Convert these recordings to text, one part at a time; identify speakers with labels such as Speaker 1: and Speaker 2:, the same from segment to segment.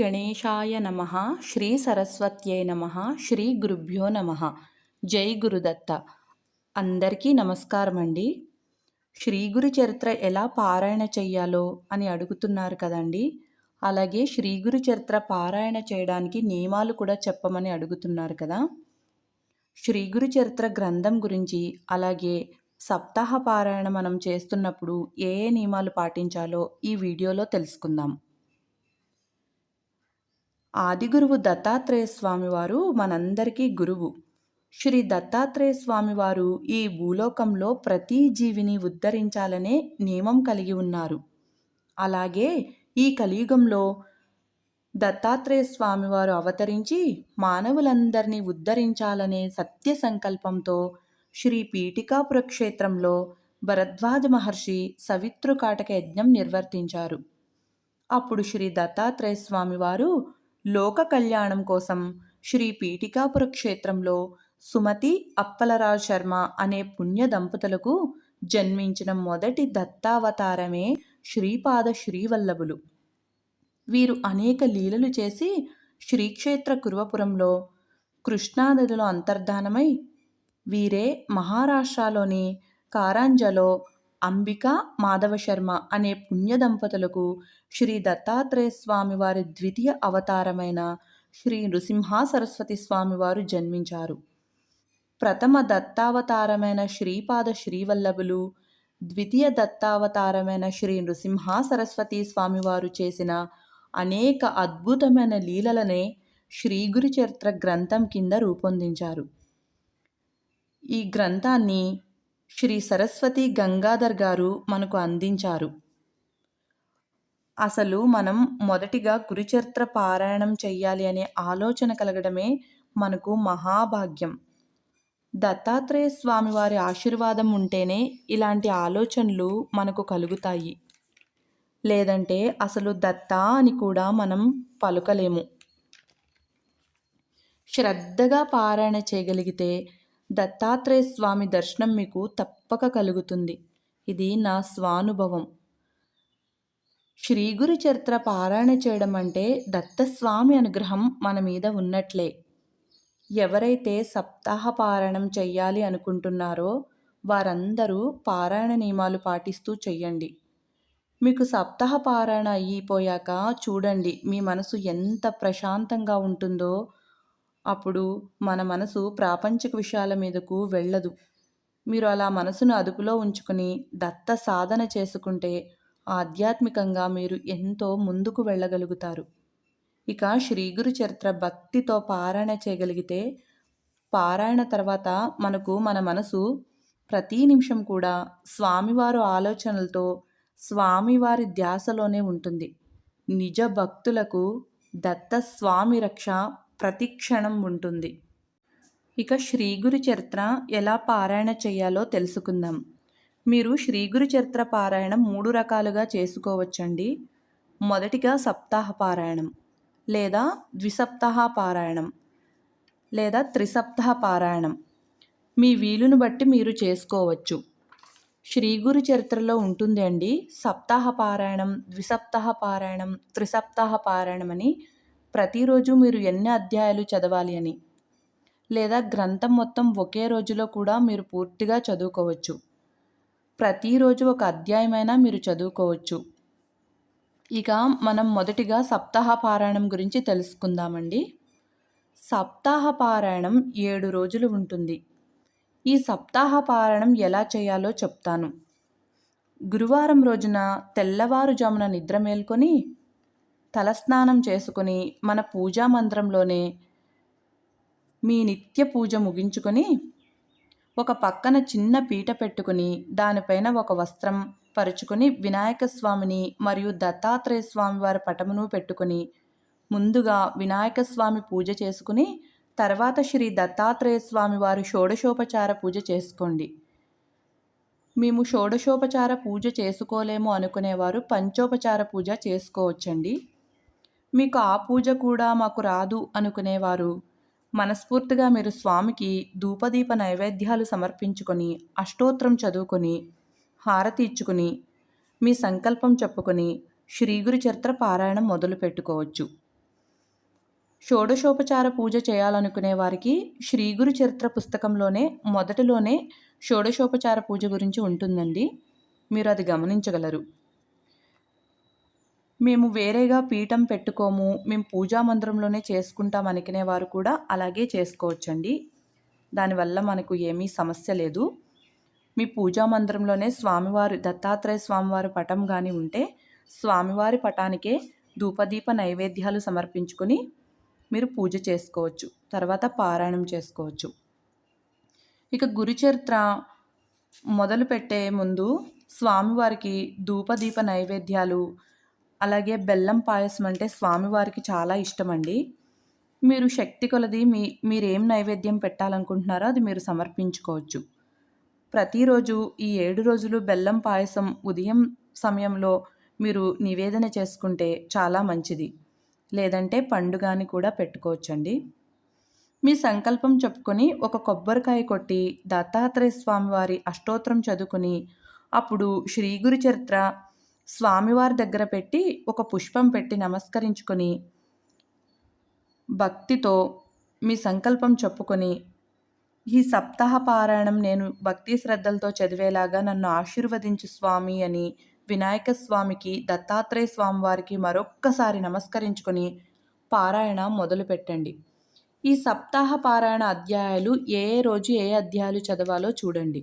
Speaker 1: గణేశాయ నమ శ్రీ సరస్వత్యై నమ శ్రీ గురుభ్యో నమ జై గురుదత్త అందరికీ నమస్కారం అండి శ్రీ గురు చరిత్ర ఎలా పారాయణ చెయ్యాలో అని అడుగుతున్నారు కదండి. అలాగే శ్రీ గురు చరిత్ర పారాయణ చేయడానికి నియమాలు కూడా చెప్పమని అడుగుతున్నారు కదా. శ్రీ గురు చరిత్ర గ్రంథం గురించి అలాగే సప్తాహ పారాయణ మనం చేస్తున్నప్పుడు ఏ ఏ నియమాలు పాటించాలో ఈ వీడియోలో తెలుసుకుందాం. ఆదిగురువు దత్తాత్రేయ స్వామివారు మనందరికీ గురువు. శ్రీ దత్తాత్రేయ స్వామివారు ఈ భూలోకంలో ప్రతి జీవిని ఉద్ధరించాలనే నియమం కలిగి ఉన్నారు. అలాగే ఈ కలియుగంలో దత్తాత్రేయ స్వామివారు అవతరించి మానవులందరినీ ఉద్ధరించాలనే సత్య సంకల్పంతో శ్రీ పీఠికాపుర క్షేత్రంలో భరద్వాజ మహర్షి సవిత్రుకాటక యజ్ఞం నిర్వర్తించారు. అప్పుడు శ్రీ దత్తాత్రేయ స్వామివారు లోక కళ్యాణం కోసం శ్రీ పీఠికాపుర క్షేత్రంలో సుమతి అప్పలరాజ్ శర్మ అనే పుణ్య దంపతులకు జన్మించిన మొదటి దత్తావతారమే శ్రీపాద శ్రీవల్లభులు. వీరు అనేక లీలలు చేసి శ్రీక్షేత్ర కురువపురంలో కృష్ణానదిలో అంతర్ధానమై వీరే మహారాష్ట్రలోని కారాంజలో అంబిక మాధవ శర్మ అనే పుణ్య దంపతులకు శ్రీ దత్తాత్రేయ స్వామివారి ద్వితీయ అవతారమైన శ్రీ నృసింహ సరస్వతి స్వామివారు జన్మించారు. ప్రథమ దత్తావతారమైన శ్రీపాద శ్రీవల్లభులు ద్వితీయ దత్తావతారమైన శ్రీ నృసింహ సరస్వతి స్వామివారు చేసిన అనేక అద్భుతమైన లీలలనే శ్రీ గురు చరిత్ర గ్రంథం కింద రూపొందించారు. ఈ గ్రంథాన్ని శ్రీ సరస్వతి గంగాధర్ గారు మనకు అందించారు. అసలు మనం మొదటిగా కురుచరిత్ర పారాయణం చెయ్యాలి అనే ఆలోచన కలగడమే మనకు మహాభాగ్యం. దత్తాత్రేయ స్వామి వారి ఆశీర్వాదం ఉంటేనే ఇలాంటి ఆలోచనలు మనకు కలుగుతాయి. లేదంటే అసలు దత్తా అని కూడా మనం పలుకలేము. శ్రద్ధగా పారాయణ చేయగలిగితే దత్తాత్రేయ స్వామి దర్శనం మీకు తప్పక కలుగుతుంది. ఇది నా స్వానుభవం. శ్రీ గురు చరిత్ర పారాయణ చేయడం అంటే దత్తస్వామి అనుగ్రహం మన మీద ఉన్నట్లే. ఎవరైతే సప్తాహ పారాయణం చెయ్యాలి అనుకుంటున్నారో వారందరూ పారాయణ నియమాలు పాటిస్తూ చెయ్యండి. మీకు సప్తాహ పారాయణ అయిపోయాక చూడండి మీ మనసు ఎంత ప్రశాంతంగా ఉంటుందో అప్పుడు మన మనసు ప్రాపంచిక విషయాల మీదకు వెళ్ళదు. మీరు అలా మనసును అదుపులో ఉంచుకుని దత్త సాధన చేసుకుంటే ఆధ్యాత్మికంగా మీరు ఎంతో ముందుకు వెళ్ళగలుగుతారు. ఇక శ్రీగురు చరిత్ర భక్తితో పారాయణ చేయగలిగితే పారాయణ తర్వాత మనకు మన మనసు ప్రతి నిమిషం కూడా స్వామివారు ఆలోచనలతో స్వామివారి ధ్యాసలోనే ఉంటుంది. నిజ భక్తులకు దత్త స్వామి రక్ష ప్రతిక్షణం ఉంటుంది. ఇక శ్రీగురు చరిత్ర ఎలా పారాయణ చేయాలో తెలుసుకుందాం. మీరు శ్రీగురు చరిత్ర పారాయణం మూడు రకాలుగా చేసుకోవచ్చండి. మొదటిగా సప్తాహ పారాయణం లేదా ద్విసప్తాహ పారాయణం లేదా త్రిసప్తాహ పారాయణం. మీ వీలును బట్టి మీరు చేసుకోవచ్చు. శ్రీగురు చరిత్రలో ఉంటుంది అండి సప్తాహ పారాయణం ద్విసప్తాహ పారాయణం త్రిసప్తాహ పారాయణం అని ప్రతిరోజు మీరు ఎన్ని అధ్యాయాలు చదవాలి అని? లేదా గ్రంథం మొత్తం ఒకే రోజులో కూడా మీరు పూర్తిగా చదువుకోవచ్చు? ప్రతిరోజు ఒక అధ్యాయమైనా మీరు చదువుకోవచ్చు? ఇక మనం మొదటిగా సప్తాహ పారాయణం గురించి తెలుసుకుందామండి. సప్తాహ పారాయణం ఏడు రోజులు ఉంటుంది. ఈ సప్తాహ పారాయణం ఎలా చేయాలో చెప్తాను. గురువారం రోజున తెల్లవారుజామున నిద్ర మేల్కొని తలస్నానం చేసుకుని మన పూజా మందిరంలోనే మీ నిత్య పూజ ముగించుకొని ఒక పక్కన చిన్న పీట పెట్టుకుని దానిపైన ఒక వస్త్రం పరుచుకొని వినాయక స్వామిని మరియు దత్తాత్రేయ స్వామి వారి పటమును పెట్టుకుని ముందుగా వినాయక స్వామి పూజ చేసుకుని తర్వాత శ్రీ దత్తాత్రేయ స్వామి వారి షోడశోపచార పూజ చేసుకోండి. మేము షోడశోపచార పూజ చేసుకోలేము అనుకునేవారు పంచోపచార పూజ చేసుకోవచ్చండి. మీకు ఆ పూజ కూడా మాకు రాదు అనుకునేవారు. మనస్ఫూర్తిగా మీరు స్వామికి ధూపదీప నైవేద్యాలు సమర్పించుకొని అష్టోత్రం చదువుకొని హారతి ఇచ్చుకుని మీ సంకల్పం చెప్పుకొని శ్రీగురు చరిత్ర పారాయణం మొదలు పెట్టుకోవచ్చు. షోడశోపచార పూజ చేయాలనుకునే వారికి శ్రీగురు చరిత్ర పుస్తకంలోనే మొదటిలోనే షోడశోపచార పూజ గురించి ఉంటుందండి. మీరు అది గమనించగలరు. మేము వేరేగా పీఠం పెట్టుకోము మేము పూజా మందిరంలోనే చేసుకుంటాం అనుకునే వారు కూడా అలాగే చేసుకోవచ్చండి. దానివల్ల మనకు ఏమీ సమస్య లేదు. మీ పూజా మందిరంలోనే స్వామివారి దత్తాత్రేయ స్వామివారి పటం కానీ ఉంటే స్వామివారి పటానికే ధూపదీప నైవేద్యాలు సమర్పించుకొని మీరు పూజ చేసుకోవచ్చు తర్వాత పారాయణం చేసుకోవచ్చు. ఇక గురుచరిత్ర మొదలు పెట్టే ముందు స్వామివారికి ధూపదీప నైవేద్యాలు అలాగే బెల్లం పాయసం అంటే స్వామివారికి చాలా ఇష్టమండి. మీరు శక్తి కొలది మీ మీరేం నైవేద్యం పెట్టాలనుకుంటున్నారో అది మీరు సమర్పించుకోవచ్చు. ప్రతిరోజు ఈ ఏడు రోజులు బెల్లం పాయసం ఉదయం సమయంలో మీరు నివేదన చేసుకుంటే చాలా మంచిది. లేదంటే పండుగని కూడా పెట్టుకోవచ్చండి. మీ సంకల్పం చెప్పుకొని ఒక కొబ్బరికాయ కొట్టి దత్తాత్రేయ స్వామివారి అష్టోత్తరం చదువుకుని అప్పుడు శ్రీగురు చరిత్ర స్వామివారి దగ్గర పెట్టి ఒక పుష్పం పెట్టి నమస్కరించుకొని భక్తితో మీ సంకల్పం చెప్పుకొని ఈ సప్తాహ పారాయణం నేను భక్తి శ్రద్ధలతో చదివేలాగా నన్ను ఆశీర్వదించు స్వామి అని వినాయక స్వామికి దత్తాత్రేయ స్వామి వారికి మరొక్కసారి నమస్కరించుకొని పారాయణ మొదలుపెట్టండి ఈ సప్తాహ పారాయణ అధ్యాయాలు ఏ రోజు ఏ అధ్యాయాలు చదవాలో చూడండి.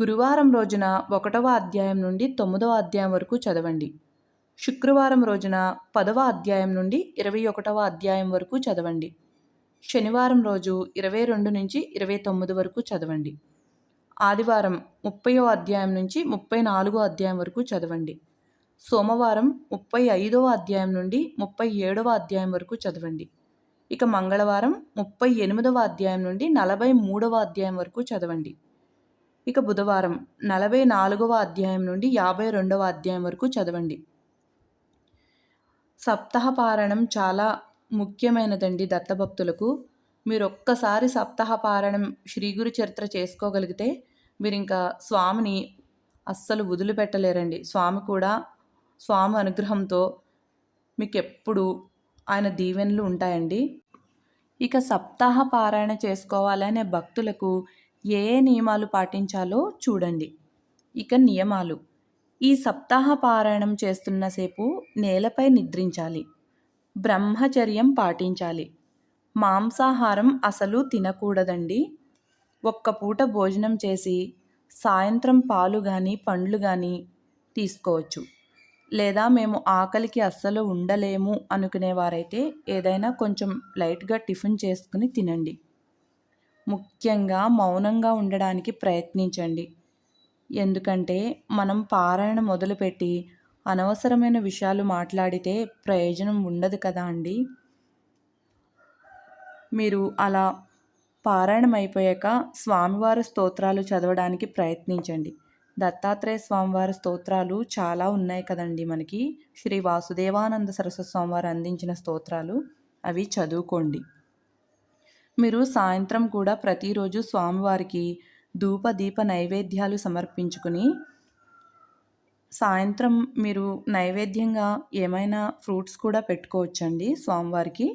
Speaker 1: గురువారం రోజున ఒకటవ అధ్యాయం నుండి తొమ్మిదవ అధ్యాయం వరకు చదవండి. శుక్రవారం రోజున పదవ అధ్యాయం నుండి ఇరవై ఒకటవ అధ్యాయం వరకు చదవండి. శనివారం రోజు ఇరవై రెండు నుంచి ఇరవై తొమ్మిది వరకు చదవండి. ఆదివారం ముప్పయో అధ్యాయం నుంచి ముప్పై నాలుగో అధ్యాయం వరకు చదవండి. సోమవారం ముప్పై ఐదవ అధ్యాయం నుండి ముప్పై ఏడవ అధ్యాయం వరకు చదవండి. ఇక మంగళవారం ముప్పై ఎనిమిదవ అధ్యాయం నుండి నలభై మూడవ అధ్యాయం వరకు చదవండి. ఇక బుధవారం నలభై నాలుగవ అధ్యాయం నుండి యాభై రెండవ అధ్యాయం వరకు చదవండి. సప్తాహపారణం చాలా ముఖ్యమైనదండి దత్తభక్తులకు. మీరు ఒక్కసారి సప్తాహపారణం శ్రీ గురు చరిత్ర చేసుకోగలిగితే మీరు ఇంకా స్వామిని అస్సలు వదిలిపెట్టలేరండి. స్వామి కూడా స్వామి అనుగ్రహంతో మీకు ఎప్పుడు ఆయన దీవెనలు ఉంటాయండి. ఇక సప్తాహ పారాయణ చేసుకోవాలనే భక్తులకు ఏ ఏ నియమాలు పాటించాలో చూడండి. ఇక నియమాలు. ఈ సప్తాహ పారాయణం చేస్తున్నసేపు నేలపై నిద్రించాలి. బ్రహ్మచర్యం పాటించాలి. మాంసాహారం అసలు తినకూడదండి. ఒక్క పూట భోజనం చేసి సాయంత్రం పాలు కానీ పండ్లు కానీ తీసుకోవచ్చు. లేదా మేము ఆకలికి అస్సలు ఉండలేము అనుకునేవారైతే ఏదైనా కొంచెం లైట్గా టిఫిన్ చేసుకుని తినండి. ముఖ్యంగా మౌనంగా ఉండడానికి ప్రయత్నించండి. ఎందుకంటే మనం పారాయణ మొదలుపెట్టి అనవసరమైన విషయాలు మాట్లాడితే ప్రయోజనం ఉండదు కదా అండి. మీరు అలా పారాయణం అయిపోయాక స్వామివారి స్తోత్రాలు చదవడానికి ప్రయత్నించండి. దత్తాత్రేయ స్వామివారి స్తోత్రాలు చాలా ఉన్నాయి కదండి మనకి. శ్రీ వాసుదేవానంద సరస్వతి స్వామివారు అందించిన స్తోత్రాలు అవి చదువుకోండి. మీరు సాయంత్రం కూడా ప్రతిరోజు స్వామివారికి ధూప దీప నైవేద్యాలు సమర్పించుకుని సాయంత్రం మీరు నైవేద్యంగా ఏమైనా ఫ్రూట్స్ కూడా పెట్టుకోవచ్చండి స్వామివారికి.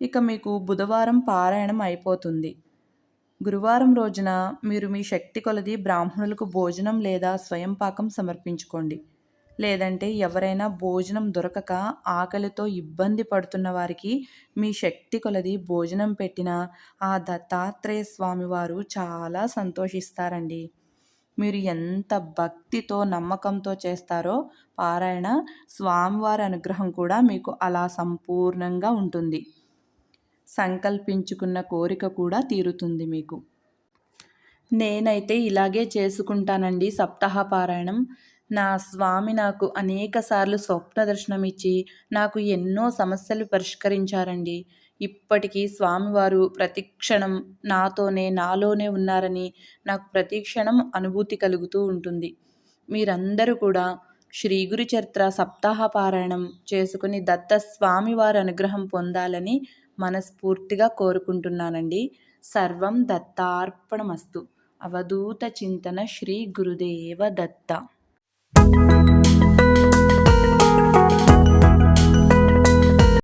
Speaker 1: ఇక మీకు బుధవారం పారాయణం అయిపోతుంది. గురువారం రోజున మీరు మీ శక్తి కొలది బ్రాహ్మణులకు భోజనం లేదా స్వయం పాకం సమర్పించుకోండి. లేదంటే ఎవరైనా భోజనం దొరకక ఆకలితో ఇబ్బంది పడుతున్న వారికి మీ శక్తి కొలది భోజనం పెట్టిన ఆ దత్తాత్రేయ స్వామివారు చాలా సంతోషిస్తారండి. మీరు ఎంత భక్తితో నమ్మకంతో చేస్తారో పారాయణ స్వామివారి అనుగ్రహం కూడా మీకు అలా సంపూర్ణంగా ఉంటుంది. సంకల్పించుకున్న కోరిక కూడా తీరుతుంది మీకు. నేనైతే ఇలాగే చేసుకుంటానండి సప్తాహ పారాయణం. నా స్వామి నాకు అనేకసార్లు స్వప్న దర్శనం ఇచ్చి నాకు ఎన్నో సమస్యలు పరిష్కరించారండి. ఇప్పటికీ స్వామివారు ప్రతిక్షణం నాతోనే నాలోనే ఉన్నారని నాకు ప్రతిక్షణం అనుభూతి కలుగుతూ ఉంటుంది. మీరందరూ కూడా శ్రీ గురు చరిత్ర సప్తాహ పారాయణం చేసుకుని దత్త స్వామివారి అనుగ్రహం పొందాలని మనస్ఫూర్తిగా కోరుకుంటున్నానండి. సర్వం దత్తార్పణమస్తు. అవధూత చింతన శ్రీ గురుదేవ దత్త.